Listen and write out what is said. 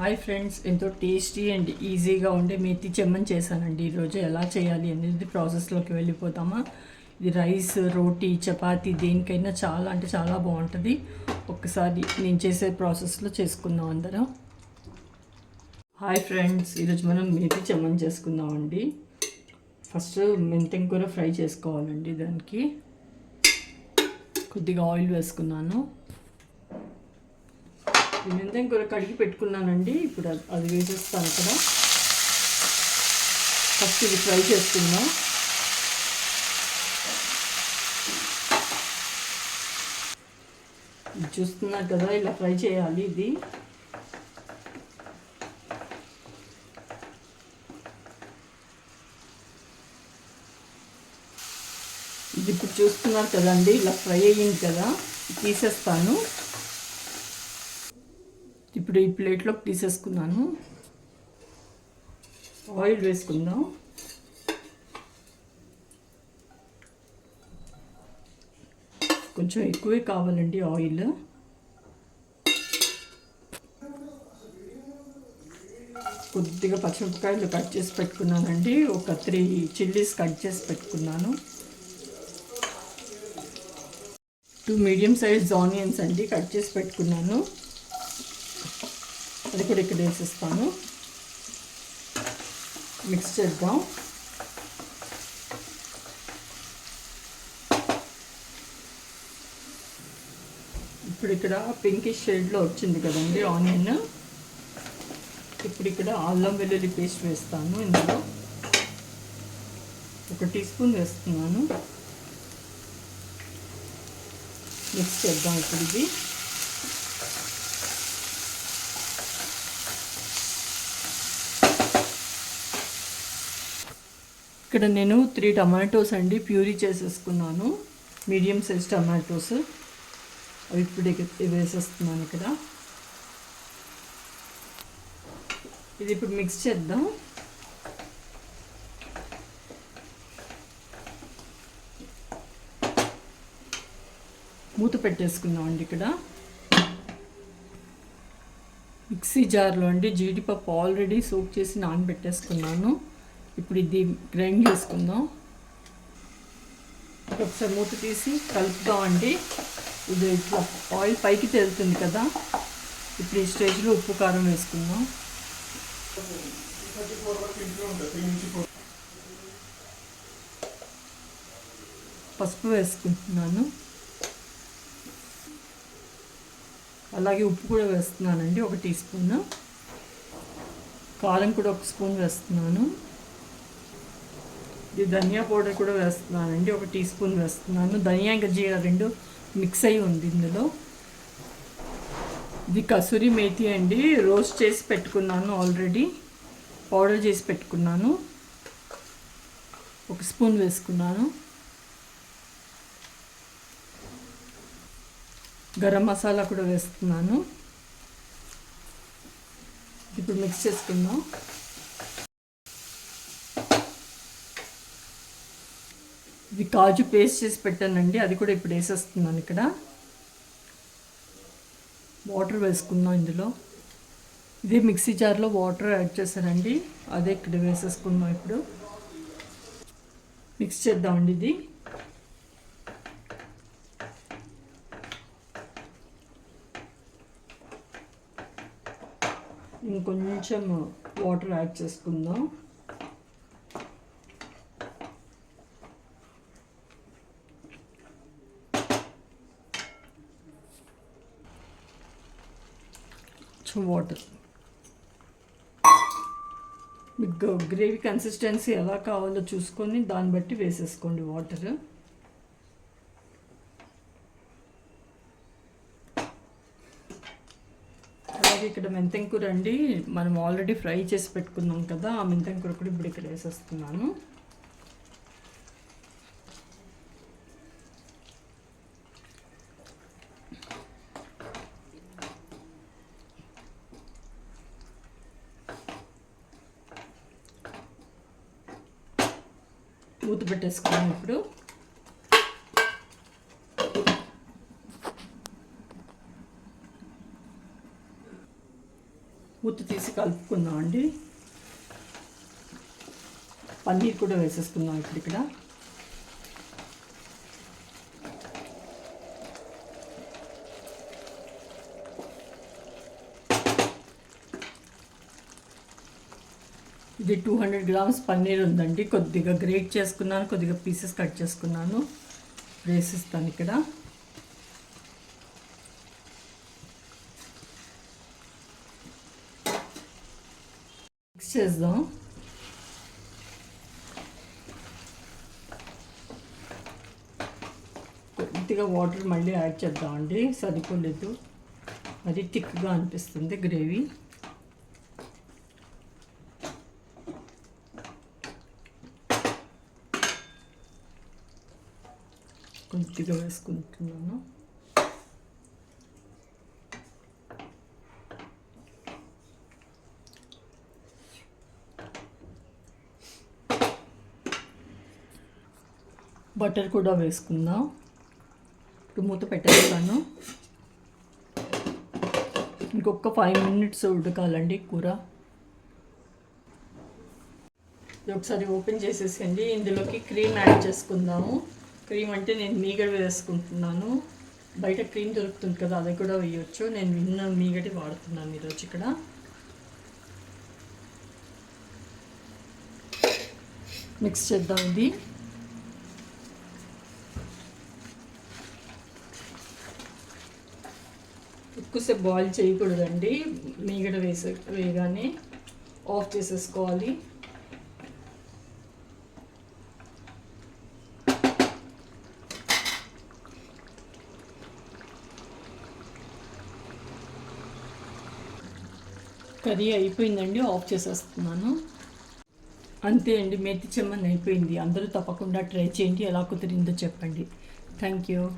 Hi friends ఎంతో tasty and ఈజీగా ఉండే మేతి చెమ్మని చేశానండి. ఈరోజు ఎలా చేయాలి అనేది ప్రాసెస్లోకి వెళ్ళిపోతామా ఇది రైస్ రోటీ చపాతీ దేనికైనా చాలా అంటే చాలా బాగుంటుంది. ఒక్కసారి నేను చేసే ప్రాసెస్లో చేసుకుందాం అందరం. హాయ్ ఫ్రెండ్స్ ఈరోజు మనం మేతి చెమ్మని చేసుకుందామండి. ఫస్ట్ మెంతెం కూర ఫ్రై చేసుకోవాలండి దానికి. కొద్దిగా ఆయిల్ వేసుకున్నాను. ఈ మెంతెం కూర కడిగి పెట్టుకున్నానండి ఇప్పుడు అది- అది వేసేస్తాను ఇక్కడ. ఫస్ట్ ఇది ఫ్రై చేసుకుందాం. ఇది చూస్తున్నారు కదా ఇలా ఫ్రై చేయాలి ఇది. ఇది ఇప్పుడు చూస్తున్నారు కదండి ఇలా ఫ్రై అయ్యింది కదా తీసేస్తాను. ఇప్పుడు ఈ ప్లేట్లోకి తీసేసుకున్నాను. ఆయిల్ వేసుకుందాం. కొంచెం ఎక్కువే కావాలండి ఆయిల్. కొద్దిగా పచ్చిమిరపకాయలు కట్ చేసి పెట్టుకున్నానండి. ఒక త్రీ చిల్లీస్ కట్ చేసి పెట్టుకున్నాను. టూ మీడియం సైజ్ ఆనియన్స్ అండి కట్ చేసి పెట్టుకున్నాను. అది కూడా ఇక్కడ వేసేస్తాను. మిక్స్ చేద్దాం. ఇప్పుడు ఇక్కడ పింకిష్ షేడ్లో వచ్చింది కదండి ఆనియన్ ఇప్పుడు ఇక్కడ అల్లం వెల్లుల్లి పేస్ట్ వేస్తాను ఇందులో. ఒక టీ స్పూన్ వేస్తున్నాను. మిక్స్ చేద్దాం ఇప్పుడు ఇది. ఇక్కడ నేను త్రీ టమాటోస్ అండి ప్యూరీ చేసేసుకున్నాను. మీడియం సైజ్ టమాటోస్ అవి ఇప్పుడు వేసేస్తున్నాను ఇక్కడ. ఇది ఇప్పుడు మిక్స్ చేద్దాం. మూత పెట్టేసుకుందాం అండి ఇక్కడ. మిక్సీ జార్లో అండి జీడిపప్పు ఆల్రెడీ సోక్ చేసి నానబెట్టేసుకున్నాను. ఇప్పుడు ఇది గ్రైండ్ చేసుకుందాం. ఒకసారి మూత తీసి కలుపుదాం అండి ఇది ఇట్లా ఆయిల్ పైకి తేలుతుంది కదా. ఇప్పుడు ఈ స్టేజ్లో ఉప్పు కారం వేసుకుందాం. పసుపు వేసుకుంటున్నాను. అలాగే ఉప్పు కూడా వేస్తున్నానండి ఒక టీ స్పూన్. కారం కూడా ఒక స్పూన్ వేస్తున్నాను. ఇది ధనియా పౌడర్ కూడా వేస్తున్నానండి ఒక టీ స్పూన్ వేస్తున్నాను. ధనియా ఇంకా జీర రెండు మిక్స్ అయి ఉంది ఇందులో. ఇది కసూరి మేతి అండి రోస్ట్ చేసి పెట్టుకున్నాను ఆల్రెడీ. పౌడర్ చేసి పెట్టుకున్నాను. ఒక స్పూన్ వేసుకున్నాను. గరం మసాలా కూడా వేస్తున్నాను. ఇప్పుడు మిక్స్ చేసుకుందాం. ఇది కాజు పేస్ట్ చేసి పెట్టానండి. అది కూడా ఇప్పుడు వేసేస్తున్నాను ఇక్కడ. వాటర్ వేసుకుందాం ఇందులో. ఇదే మిక్సీ జార్లో వాటర్ యాడ్ చేశానండి. అదే ఇక్కడ వేసేసుకుందాం ఇప్పుడు. మిక్స్ చేద్దామండి ఇది. ఇంకొంచెం వాటర్ యాడ్ చేసుకుందాం. కొంచెం వాటర్ మీకు గ్రేవీ కన్సిస్టెన్సీ ఎలా కావాలో చూసుకొని దాన్ని బట్టి వేసేసుకోండి వాటర్ అలాగే ఇక్కడ మెంతెంకూర అండి మనం ఆల్రెడీ ఫ్రై చేసి పెట్టుకున్నాం కదా ఆ మెంతెంకూర కూడా ఇప్పుడు ఇక్కడ వేసేస్తున్నాను. మూత పెట్టేసుకున్నాం ఇప్పుడు మూత తీసి కలుపుకుందాం అండి పన్నీర్ కూడా వేసేసుకుందాం ఇప్పుడు ఇక్కడ ఇది టూ హండ్రెడ్ గ్రామ్స్ పన్నీర్ ఉందండి. కొద్దిగా గ్రేట్ చేసుకున్నాను కొద్దిగా పీసెస్ కట్ చేసుకున్నాను. వేసిస్తాను ఇక్కడ. మిక్స్ చేద్దాం. కొద్దిగా వాటర్ మళ్ళీ యాడ్ చేద్దామండి. సరిపోలేదు. అది థిక్గా అనిపిస్తుంది గ్రేవీ. కొద్దిగా వేసుకుంటున్నాను. బటర్ కూడా వేసుకుందాం? ఇప్పుడు మూత పెట్టేస్తాను. ఇంకొక ఫైవ్ మినిట్స్ ఉడకాలండి కూర. ఇది ఒకసారి ఓపెన్ చేసేసండి ఇందులోకి క్రీమ్ యాడ్ చేసుకుందాము. క్రీమ్ అంటే నేను మీగడ వేసుకుంటున్నాను. బయట క్రీమ్ దొరుకుతుంది కదా అది కూడా వేయొచ్చు. నేను విన్న మీగడి వాడుతున్నాను ఈరోజు ఇక్కడ. మిక్స్ చేద్దాం ఇది. ఎక్కువసేపు బాయిల్ చేయకూడదండి. మీగడ వేసే వేయగానే ఆఫ్ చేసేసుకోవాలి. కర్రీ అయిపోయిందండి ఆఫ్ చేసేస్తున్నాను. అంతే అండి మేతి చెమ్మని అయిపోయింది. అందరూ తప్పకుండా ట్రై చేయండి ఎలా కుదిరిందో చెప్పండి. Thank you.